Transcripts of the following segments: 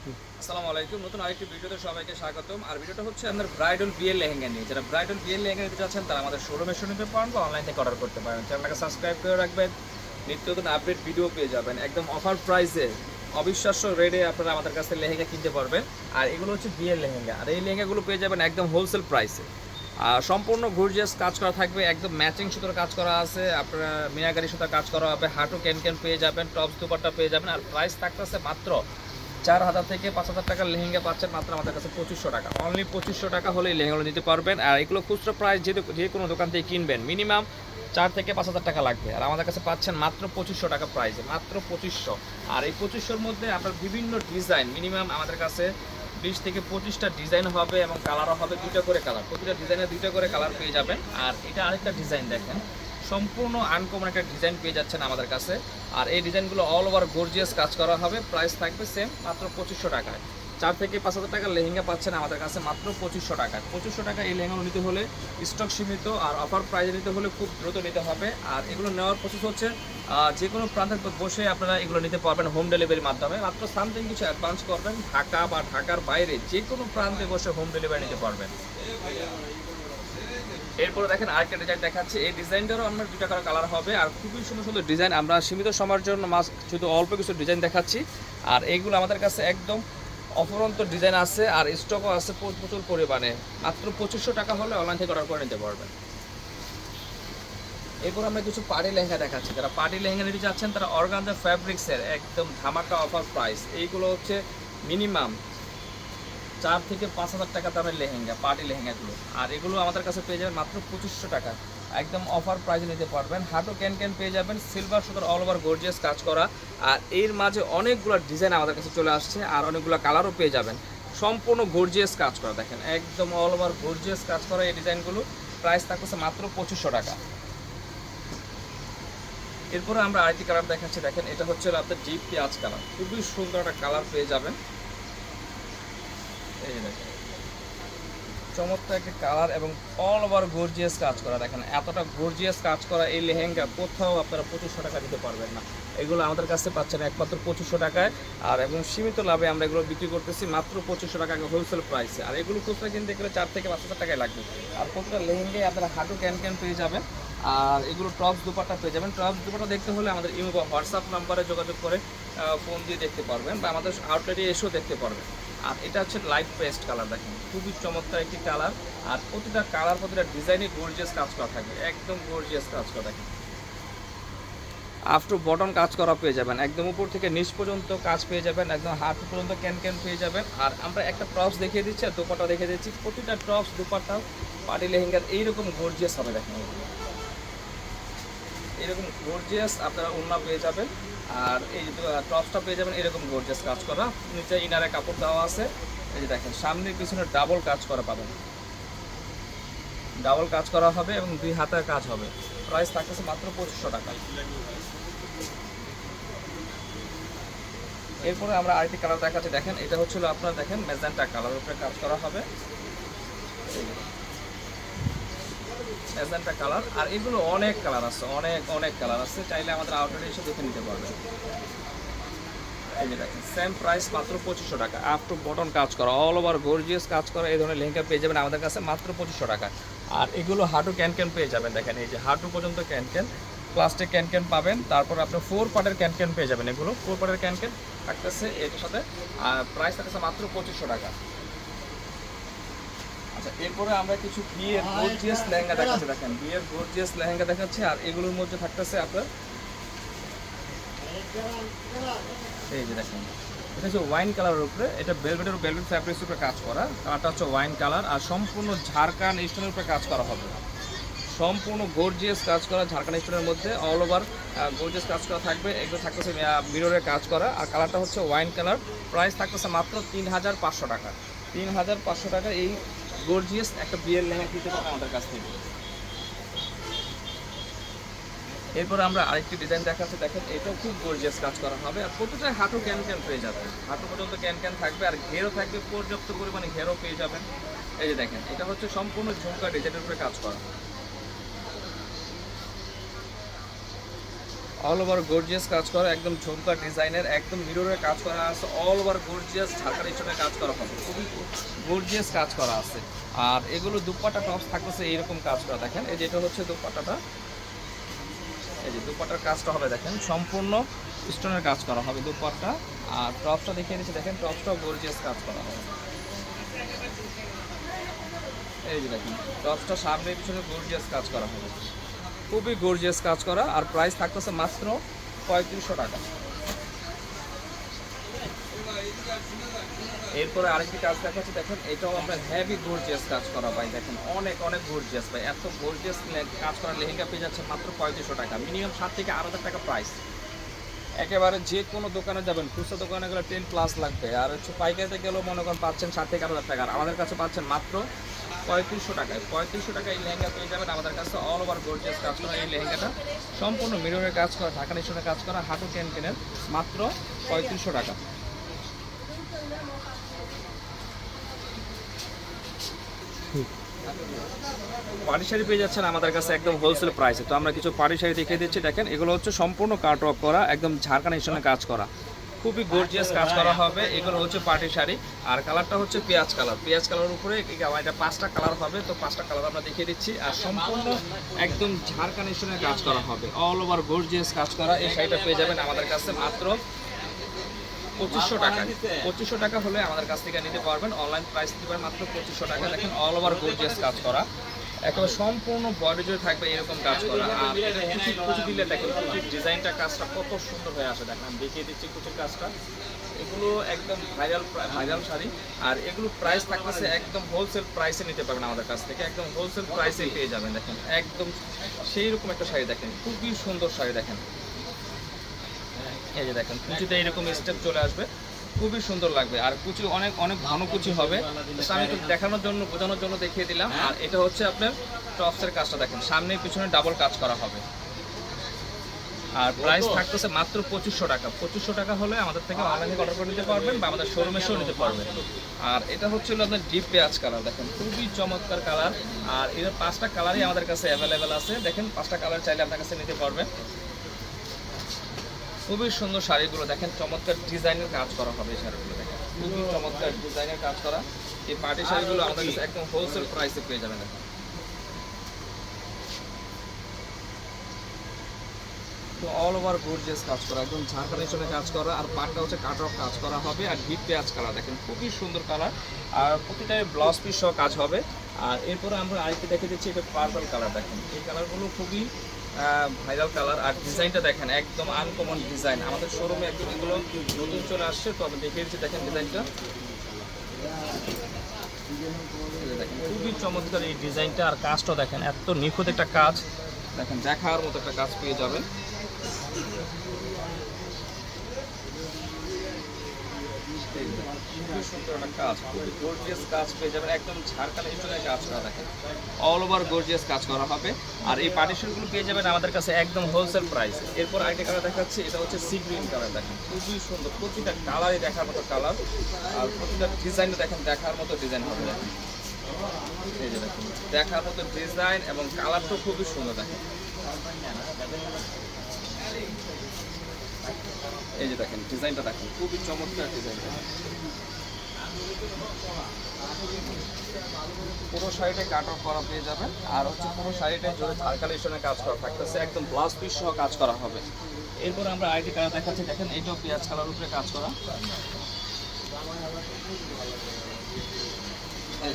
আসসালামু আলাইকুম। নতুন আরেকটি ভিডিওতে সবাইকে স্বাগতম। আর ভিডিওটা হচ্ছে ব্রাইডাল বিয়ের লেহেঙ্গা নিয়ে। যারা ব্রাইডাল বিয়ের লেহেঙ্গা নিতে চাচ্ছেন, তারা আমাদের পারেন বা অনলাইন থেকে অর্ডার করতে পারেন চ্যানেলটাকে সাবস্ক্রাইব করে রাখবেন। নিত্য নতুন আপডেট ভিডিও পেয়ে যাবেন। একদম অফার প্রাইসে অবিশ্বাস্য রেটে আপনারা আমাদের লেহেঙ্গা কিনতে পারবেন। আর এগুলো হচ্ছে বিয়ের লেহেঙ্গা। আর এই লেহেঙ্গাগুলো পেয়ে যাবেন একদম হোলসেল প্রাইসে আর সম্পূর্ণ গর্জিয়াস কাজ করা থাকবে, একদম ম্যাচিং সুতোর কাজ করা আছে। আপনার মিনাগারি সুতার কাজ করা হবে, হাঁটু ক্যান ক্যান পেয়ে যাবেন টপস দুপারটা পেয়ে যাবেন। আর প্রাইস থাকতেছে মাত্র চার হাজার থেকে পাঁচ হাজার টাকার লেহেঙ্গা পাচ্ছেন মাত্র আমাদের কাছে পঁচিশশো টাকা। অনলি পঁচিশশো টাকা হলেই লেহেঙ্গাগুলো নিতে পারবেন। আর এগুলো খুচরো প্রাইস যে যে কোনো দোকান থেকে কিনবেন মিনিমাম চার থেকে পাঁচ হাজার টাকা লাগবে। আর আমাদের কাছে পাচ্ছেন মাত্র পঁচিশশো টাকা প্রাইসে মাত্র পঁচিশশো। আর এই পঁচিশশোর মধ্যে আপনার বিভিন্ন ডিজাইন মিনিমাম আমাদের কাছে বিশ থেকে পঁচিশটা ডিজাইন হবে এবং কালারও হবে দুইটা করে কালার প্রতিটা ডিজাইনে দুইটা করে কালার পেয়ে যাবেন। আর এটা আরেকটা ডিজাইন দেখেন। সম্পূর্ণ আনকমন একটা ডিজাইন পেয়ে যাচ্ছেন আমাদের কাছে। আর এই ডিজাইনগুলো অল ওভার গর্জিয়াস কাজ করা হবে। প্রাইস থাকবে সেম মাত্র পঁচিশশো টাকায়। চার থেকে পাঁচ হাজার টাকার লেহেঙ্গা পাচ্ছেন আমাদের কাছে মাত্র পঁচিশশো টাকায়। পঁচিশশো টাকা এই লেহেঙ্গা নিতে হলে স্টক সীমিত আর অফার প্রাইজে নিতে হলে খুব দ্রুত নিতে হবে। আর এগুলো নেওয়ার প্রসেস হচ্ছে যে কোনো প্রান্তে বসে আপনারা এগুলো নিতে পারবেন হোম ডেলিভারির মাধ্যমে। মাত্র সামথিং কিছু অ্যাডভান্স করবেন, ঢাকা বা ঢাকার বাইরে যে কোনো প্রান্তে বসে হোম ডেলিভারি নিতে পারবেন। এরপরে দেখেন আরেকটা ডিজাইন দেখাচ্ছে। এই ডিজাইনটারও আমরা দুটা করে কালার হবে। আর খুবই সুন্দর সুন্দর ডিজাইন আমরা সীমিত সময়ের জন্য মাস শুধু অল্প কিছু ডিজাইন দেখাচ্ছি। আর এইগুলো আমাদের কাছে একদম অফরন্ত ডিজাইন আছে। আর স্টকও আছে প্র- প্রচুর পরিমাণে। মাত্র পঁচিশশো টাকা হলে অনলাইন থেকে অর্ডার করে নিতে পারবেন। এরপর আমরা কিছু পার্টি লেহেঙ্গা দেখাচ্ছি। যারা পার্টি লেহেঙ্গা নিতে চাচ্ছেন, তারা অর্গানজা ফ্যাব্রিক্সের একদম ধামাকা অফার প্রাইস এইগুলো হচ্ছে মিনিমাম চার থেকে পাঁচ হাজার টাকা দামের লেহেঙ্গা, পার্টি লেহেঙ্গাগুলো। আর এগুলো আমাদের কাছে পেয়ে যাবেন মাত্র পঁচিশশো টাকা। একদম অফার প্রাইসে নিতে পারবেন। হাটও ক্যান ক্যান পেয়ে যাবেন। সিলভার সুতোর অল ওভার গর্জিয়াস কাজ করা। আর এর মাঝে অনেকগুলো ডিজাইন আমাদের কাছে চলে আসছে আর অনেকগুলো কালারও পেয়ে যাবেন। সম্পূর্ণ গর্জিয়াস কাজ করা, দেখেন। একদম অল ওভার গর্জিয়াস কাজ করা এই ডিজাইনগুলো প্রাইস থাকছে মাত্র পঁচিশশো টাকা। এরপরে আমরা আরেকটি কালার দেখাচ্ছি। দেখেন, এটা হচ্ছে আপনার ডিপ পেঁয়াজ কালার খুবই সুন্দর একটা কালার পেয়ে যাবেন। চমৎকার একটি কালার এবং অল ওভার কাজ করা। দেখেন, এতটা কাজ করা এই লেহেঙ্গা কোথাও আপনারা পঁচিশশো টাকা দিতে পারবেন না। এগুলো আমাদের একমাত্র পঁচিশশো টাকায়। আর এবং সীমিত লাভে আমরা এগুলো বিক্রি করতেছি মাত্র পঁচিশশো টাকা হোলসেল প্রাইসে আর এগুলো খুচরা কিনতে গেলে চার থেকে পাঁচ হাজার টাকায় লাগবে। আর প্রতিটা লেহেঙ্গায় আপনারা হাঁটু ক্যান ক্যান পেয়ে যাবেন। আর এগুলো টপস দুপাট্টা পেয়ে যাবেন। টপস দুপাট্টা দেখতে হলে আমাদের ইমো হোয়াটসঅ্যাপ নাম্বারে যোগাযোগ করে ফোন দিয়ে দেখতে পারবেন বা আমাদের আউটলেটে এসেও দেখতে পারবেন। আর এটা হচ্ছে লাইট পেস্ট কালার দেখেন। খুবই চমৎকার একটি কালার আর প্রতিটা কালার প্রতিটা ডিজাইনে গর্জিয়াস কাজ করা থাকবে। একদম গর্জিয়াস কাজ করা, দেখেন। আফটু বটন কাজ করা পেয়ে যাবেন। একদম উপর থেকে নিচ পর্যন্ত কাজ পেয়ে যাবেন। একদম হাত পর্যন্ত ক্যান ক্যান পেয়ে যাবেন। আর আমরা একটা টপস দেখিয়ে দিচ্ছি, আর দুপাটা দেখিয়ে দিচ্ছি। প্রতিটা টপস দুপাটা পার্টি লেহেঙ্গার এইরকম গর্জিয়াস হবে, দেখেন। এরকম গর্জিয়াস আপনারা ওড়না পেয়ে যাবেন। আর এই যে টপসটা পেয়ে যাবেন, এরকম গর্জিয়াস কাজ করা। নিচে ইনারে কাপড় দেওয়া আছে। এই যে দেখেন সামনে পিছনে ডাবল কাজ করা পাবেন। ডাবল কাজ করা হবে এবং দুই হাতের কাজ হবে। প্রাইস থাকতেছে মাত্র পঁচিশশো টাকা এরপরে আমরা আরেকটি কালার দেখাচ্ছি। দেখেন, এটা হচ্ছিল আপনার, দেখেন মেজেন্টা কালার উপরে কাজ করা হবে। যে। কালার, আর এগুলো অনেক কালার আছে, অনেক অনেক কালার আছে। চাইলে আমাদের আউটলেটে এসে দেখে নিতে দেখেন সেম প্রাইস মাত্র পঁচিশশো টাকা। আপ টু বটন কাজ করা অল ওভার গর্জিয়াস কাজ করা, এই ধরনের লেহেঙ্গা পেয়ে যাবেন আমাদের কাছে মাত্র পঁচিশশো টাকা। আর এগুলো হাঁটু ক্যান পেয়ে যাবেন, দেখেন এই যে হাঁটু পর্যন্ত ক্যান প্লাস্টিক ক্যান ক্যান পাবেন, তারপর আপনি ফোর পার্টের ক্যান পেয়ে যাবেন এগুলো ফোর পার্টের ক্যান থাকতেছে এটার সাথে, আর প্রাইস থাকতেছে মাত্র পঁচিশশো টাকা। আচ্ছা এরপরে আমরা কিছু বিয়ের গর্জিয়াস লেহেঙ্গা দেখাচ্ছি দেখেন। বিয়ের গর্জিয়াস লেহেঙ্গা দেখাচ্ছি আর এগুলোর মধ্যে থাকতেছে আপনার এই যে দেখেন এটা হচ্ছে ওয়াইন কালারের উপরে এটা বেলভেটের বেলভেট ফ্যাব্রিক্সের উপরে কাজ করা কালারটা হচ্ছে ওয়াইন কালার আর সম্পূর্ণ ঝাড়খান স্টোনের উপরে কাজ করা হবে। সম্পূর্ণ গর্জিয়াস কাজ করা ঝাড়খান স্টোনের মধ্যে অল ওভার গর্জিয়াস কাজ করা থাকবে এগুলো থাকতেছে মিররের কাজ করা আর কালারটা হচ্ছে ওয়াইন কালার প্রাইস থাকতেছে মাত্র তিন হাজার পাঁচশো টাকা। তিন হাজার পাঁচশো টাকা এই গর্জিয়াস একটা বিয়ের লেহেঙ্গা কিনতে আমাদের কাছ থেকে। এরপর আমরা আরেকটি ডিজাইন দেখাচ্ছি, দেখেন, এটাও খুব গর্জিয়াস কাজ করা হবে। আর প্রতিটা হাঁটু ক্যান ক্যান পেয়ে যাবে হাঁটু পর্যন্ত ক্যান ক্যান থাকবে, আর ঘেরও থাকবে, পর্যাপ্ত পরিমাণে ঘেরও পেয়ে যাবেন। এই যে দেখেন, এটা হচ্ছে সম্পূর্ণ ঝুমকা ডিজাইনের উপরে কাজ করা। অল ওভার গর্জিয়াস কাজ করা, একদম ঝুমকা ডিজাইনের একদম মিররের কাজ করা আছে অল ওভার গর্জিয়াস ঢাকার স্টোনের কাজ করা হবে। খুবই গর্জিয়াস কাজ করা আছে। আর এগুলো দুপাটা টপস থাকতেছে, এইরকম কাজ করা দেখেন। এই যেটা হচ্ছে দুপাটাটা। এই যে দুপাটার কাজটা হবে, দেখেন। সম্পূর্ণ স্টোনের কাজ করা হবে দুপাট্টা আর টপসটা দেখিয়ে দিচ্ছি, দেখেন। টপসটাও গর্জিয়াস কাজ করা হবে। এই যে দেখেন টপসটা সামনে পিছনে গর্জিয়াস কাজ করা হবে। খুবই গর্জিয়াস কাজ করা, আর প্রাইস থাকতেছে মাত্র পঁয়ত্রিশশো টাকা। এরপরে আরেকটি কাজ দেখাচ্ছি, দেখেন, এটাও আপনার হেভি গর্জিয়াস কাজ করা, ভাই, দেখেন, অনেক অনেক গর্জিয়াস ভাই, এত গর্জিয়াস কাজ করা লেহেঙ্গা পেয়ে যাচ্ছে মাত্র পঁয়ত্রিশশো টাকা মিনিমাম সাত থেকে আট হাজার টাকা প্রাইস একেবারে যে কোনো দোকানে যাবেন, খুচরা দোকানে গেলে টেন প্লাস লাগবে, আর হচ্ছে পাইকারিতে গেলেও মনে করেন পাচ্ছেন সাত থেকে আট হাজার টাকা, আর আমাদের কাছে পাচ্ছেন মাত্র পঁয়ত্রিশশো টাকায়। পঁয়ত্রিশশো টাকা এই লেহেঙ্গা পেয়ে যাবেন আমাদের কাছে অল ওভার গর্জিয়াস কাজ করা এই লেহেঙ্গাটা। সম্পূর্ণ মিররের কাজ করা, ঢাকা নিশনের কাজ করা, হাঁটু টেন টেনের, মাত্র পঁয়ত্রিশশো টাকা। পাটি শাড়ি পেয়ে যাচ্ছেন আমাদের কাছে একদম হোলসেল প্রাইসে তো আমরা কিছু পাটি শাড়ি দেখিয়ে দিচ্ছি, দেখেন, এগুলো হচ্ছে সম্পূর্ণ কাট করা, একদম ঝাড়খান স্টোনে কাজ করা। খুবই গর্জিয়াস কাজ করা হবে। এগুলো হচ্ছে পাটি শাড়ি। আর কালারটা হচ্ছে পেঁয়াজ কালার। পেঁয়াজ কালার উপরে এটা পাঁচটা কালার হবে, তো পাঁচটা কালার আমরা দেখিয়ে দিচ্ছি। আর সম্পূর্ণ একদম ঝাড়খান স্টোনে কাজ করা হবে। অল ওভার গর্জিয়াস কাজ করা এই শাড়িটা পেয়ে যাবেন আমাদের কাছে মাত্র পঁচিশশো টাকা পঁচিশশো টাকা হলে আমাদের কাছ থেকে নিতে পারবেন। অনলাইন প্রাইস পারেন মাত্র পঁচিশশো টাকা দেখেন অল ওভার গর্জিয়াস কাজ করা। একেবারে সম্পূর্ণ বডি থাকবে এরকম কাজ করা। আর কুচি কুচি দিলে দেখেন কুচির ডিজাইনটা কাজটা কত সুন্দর হয়ে আসে। দেখেন দেখিয়ে দিচ্ছি কুচির কাজটা। এগুলো একদম ভাইরাল ভাইরাল শাড়ি। আর এগুলো প্রাইস থাকতেছে একদম হোলসেল প্রাইসে নিতে পারবেন আমাদের কাছ থেকে। একদম হোলসেল প্রাইসে পেয়ে যাবেন, দেখেন। একদম সেই রকম একটা শাড়ি দেখেন, খুবই সুন্দর শাড়ি দেখেন। এই যে দেখেন, কুচিতে এরকম স্টেপ চলে আসবে। খুবই সুন্দর লাগবে। আর কুচি অনেক অনেক ঘন কুচি হবে। আমি একটু দেখানোর জন্য, বোঝানোর জন্য দেখিয়ে দিলাম। আর এটা হচ্ছে আপনার টপসের কাজটা দেখেন। সামনে পিছনে ডাবল কাজ করা হবে। আর প্রাইস থাকতেছে মাত্র পঁচিশশো টাকা। পঁচিশশো টাকা হলে আমাদের থেকে অনলাইনে অর্ডার করে নিতে পারবেন বা আমাদের শোরুমে এসেও নিতে পারবেন। আর এটা হচ্ছে আপনার ডিপ পেঁয়াজ কালার দেখেন, খুবই চমৎকার কালার আর এর পাঁচটা কালারই আমাদের কাছে অ্যাভেলেবেল আছে। দেখেন, পাঁচটা কালার চাইলে আপনার কাছে নিতে পারবেন। খুবই সুন্দর শাড়িগুলো দেখেন, চমৎকার ডিজাইনের কাজ করা হবে শাড়িগুলো দেখেন। খুবই চমৎকার ডিজাইনের কাজ করা। এই পার্টি শাড়িগুলো আমাদের কাছে একদম হোলসেল প্রাইসে পেয়ে যাবেন এখন। তো অল ওভার গর্জিয়াস কাজ করা, একদম ঝাড়খানি চলে কাজ করা, আর পাটটা হচ্ছে কাট অফ কাজ করা হবে, আর ডিপ পেঁয়াজ কালার দেখেন, খুবই সুন্দর কালার আর প্রতিটা ব্লাউজ পিস সহ কাজ হবে। আর এরপরে আমরা আরেকটি দেখে দিচ্ছি, এটা পার্পল কালার দেখেন। এই কালারগুলো খুবই ভাইরাল কালার আর ডিজাইনটা দেখেন, একদম আনকমন ডিজাইন আমাদের শোরুমে একদম এগুলো নতুন চলে আসছে, তো আমি দেখে দিচ্ছি দেখেন ডিজাইনটা খুবই চমৎকার এই ডিজাইনটা আর কাজটা দেখেন, এত নিখুঁত একটা কাজ। দেখেন, দেখার মতো একটা কাজ পেয়ে যাবেন। খুবই সুন্দর একটা কাজ কাজ পেয়ে যাবেন। একদম ঝাড়খান্ড স্টোনের কাজ করা দেখেন অল ওভার গর্জিয়াস কাজ করা হবে। আর এই পার্টিশনগুলো পেয়ে যাবেন আমাদের কাছে একদম হোলসেল প্রাইস এরপর আরেকটা কালার দেখাচ্ছি, এটা হচ্ছে সি কালার দেখেন। খুবই সুন্দর। প্রতিটা কালারই দেখার মতো কালার আর প্রতিটা ডিজাইনও দেখেন, দেখার মতো ডিজাইন হবে। দেখেন, দেখার মতো ডিজাইন এবং কালারটাও খুবই সুন্দর, দেখেন। এই যে দেখেন, ডিজাইনটা দেখেন, খুবই চমৎকার ডিজাইন। পুরো শাড়িটা কাট অফ করা পেয়ে যাবেন। আর হচ্ছে পুরো শাড়িটা জোরে সার্কালেশনের কাজ করা থাকতেছে, একদম ব্লাউজ পিস সহ কাজ করা হবে। এরপর আমরা আইটি কালার দেখাচ্ছি, দেখেন এইটাও পেঁয়াজ কালার উপরে কাজ করা। এই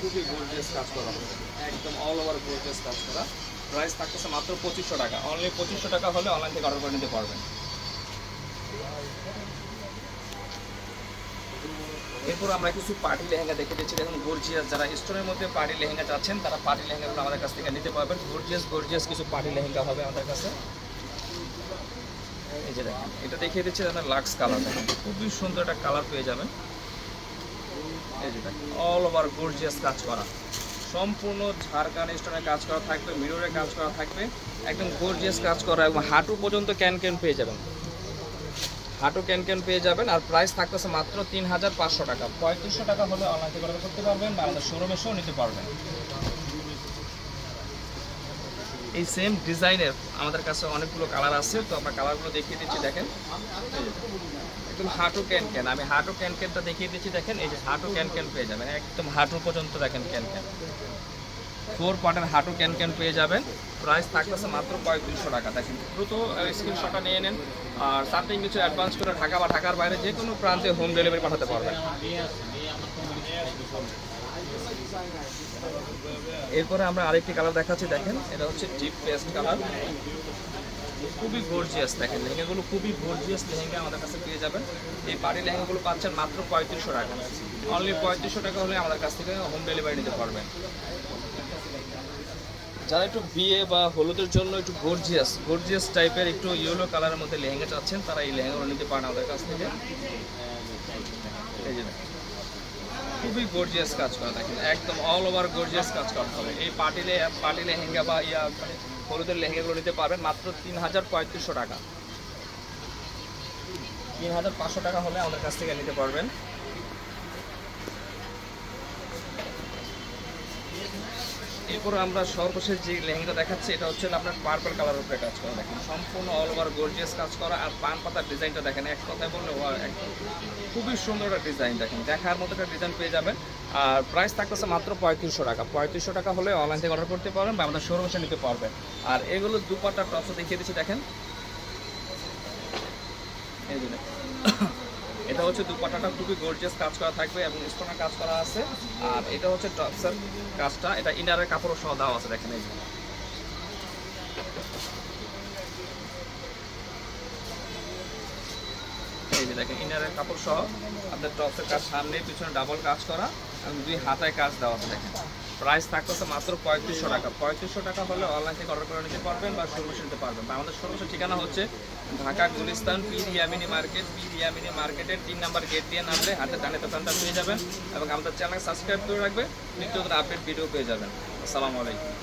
খুবই গোর্জিয়াস কাজ করা একদম অল ওভার গোর্জিয়াস কাজ করা। প্রাইস থাকতেছে মাত্র পঁচিশশো টাকা। অনলি পঁচিশশো টাকা হলে অনলাইন থেকে অর্ডার করে নিতে পারবেন। এরপর আমরা কিছু পার্টি লেহেঙ্গা দেখে দিচ্ছি। দেখুন গর্জিয়াস যারা স্টোরের মধ্যে পার্টি লেহেঙ্গা চাচ্ছেন, তারা পার্টি লেহেঙ্গাগুলো আমাদের কাছ থেকে নিতে পারবেন। গর্জিয়াস গর্জিয়াস কিছু পার্টি লেহেঙ্গা হবে আমাদের কাছে। এই যে দেখেন, এটা দেখিয়ে দিচ্ছি লাক্স কালার খুবই সুন্দর একটা কালার পেয়ে যাবেন। অল ওভার গর্জিয়াস কাজ করা। সম্পূর্ণ ঝাড়খান স্টোনের কাজ করা থাকবে মিররে কাজ করা থাকবে, একদম গর্জিয়াস কাজ করা এবং হাঁটু পর্যন্ত ক্যান ক্যান পেয়ে যাবেন। হাঁটু ক্যান ক্যান পেয়ে যাবেন আর প্রাইস থাকতেছে মাত্র তিন হাজার পাঁচশো টাকা। পঁয়ত্রিশশো টাকা হলে অনলাইন থেকে করতে পারবেন বা আমাদের শোরুমে এসেও নিতে পারবেন। এই সেম ডিজাইনের আমাদের কাছে অনেকগুলো কালার আছে, তো আমরা কালারগুলো দেখিয়ে দিচ্ছি দেখেন। একদম হাঁটু ক্যান ক্যান আমি হাঁটু ক্যান ক্যানটা দেখিয়ে দিচ্ছি, দেখেন, এই যে হাঁটু ক্যান ক্যান পেয়ে যাবেন, একদম হাঁটু পর্যন্ত দেখেন ক্যান ক্যান ফোর পার্টের হাঁটু ক্যান ক্যান পেয়ে যাবেন। প্রাইস থাকতেছে মাত্র পঁয়ত্রিশশো টাকা। দেখেন, দ্রুত স্ক্রিনশটটা নিয়ে নেন। আর সামথিং কিছু অ্যাডভান্স করে ঢাকা বা ঢাকার বাইরে যে কোনো প্রান্তে হোম ডেলিভারি পাঠাতে পারবেন। এরপরে আমরা আরেকটি কালার দেখাচ্ছি, দেখেন, এটা হচ্ছে ডিপ পেস্ট কালার খুবই গর্জিয়াস দেখেন, লেহেঙ্গাগুলো খুবই গর্জিয়াস লেহেঙ্গা আমাদের কাছে পেয়ে যাবেন। এই পার্টি লেহেঙ্গাগুলো পাচ্ছেন মাত্র পঁয়ত্রিশশো টাকা। অনলি পঁয়ত্রিশশো টাকা হলে আমাদের কাছ থেকে হোম ডেলিভারি নিতে পারবেন। যারা একটু বিয়ে বা হলুদের জন্য একটু গর্জিয়াস গর্জিয়াস টাইপের একটু ইয়েলো কালারের মধ্যে লেহেঙ্গা চাচ্ছেন, তারা এই লেহেঙ্গাগুলো নিতে পারেন আমাদের কাছ থেকে। এই খুবই গর্জিয়াস কাজ করা দেখেন, একদম অল ওভার গর্জিয়াস কাজ করতে হবে। এই পার্টিলে পার্টি লেহেঙ্গা বা ইয়া মানে হলুদের লেহেঙ্গাগুলো নিতে পারবেন, মাত্র তিন হাজার পঁয়ত্রিশশো টাকা। তিন হাজার পাঁচশো টাকা হলে আমাদের কাছ থেকে নিতে পারবেন। এরপরে আমরা সর্বশেষ যে লেহেঙ্গা দেখাচ্ছি, এটা হচ্ছে আপনার পার্পল কালার উপরে কাজ করা। দেখেন, সম্পূর্ণ অল ওভার গর্জিয়াস কাজ করা আর পান পাতার ডিজাইনটা দেখেন, এক কথায় বললে খুবই সুন্দর একটা ডিজাইন দেখেন, দেখার মতো একটা ডিজাইন পেয়ে যাবেন। আর প্রাইস থাকতেছে মাত্র পঁয়ত্রিশশো টাকা। পঁয়ত্রিশশো টাকা হলে অনলাইন থেকে অর্ডার করতে পারবেন বা আমাদের শোরুমে নিতে পারবেন। আর এগুলো দুপাটা টপসও দেখিয়ে দিচ্ছি, দেখেন। এটা হচ্ছে দুপাটাটা, খুবই গর্জিয়াস কাজ করা থাকবে এবং স্টোনের কাজ করা আছে। আর এটা হচ্ছে টপসের কাজটা, এটা ইনারের কাপড়ও সহ দেওয়া আছে, দেখেন এই দেখেন ইনারের কাপড় সহ আপনার টপসের কাজ, সামনে, পিছনে ডাবল কাজ করা। দুই হাতায় কাজ দেওয়া আছে দেখেন। প্রাইস থাকতেছে মাত্র পঁয়ত্রিশশো টাকা। পঁয়ত্রিশশো টাকা হলে অনলাইন থেকে অর্ডার করে নিতে পারবেন বা সর্বশ নিতে পারবেন। আমাদের সর্বশ ঠিকানা হচ্ছে Dhaka, Gulistan P Yamini market. P Yamini মার্কেটের তিন নাম্বার গেট দিয়ে নামলে হাতে ডানে দোকানটা পেয়ে যাবেন এবং আমাদের চ্যানেল সাবস্ক্রাইব করে রাখবে। নিত্য আপডেট ভিডিও পেয়ে যাবেন। আসসালামু আলাইকুম।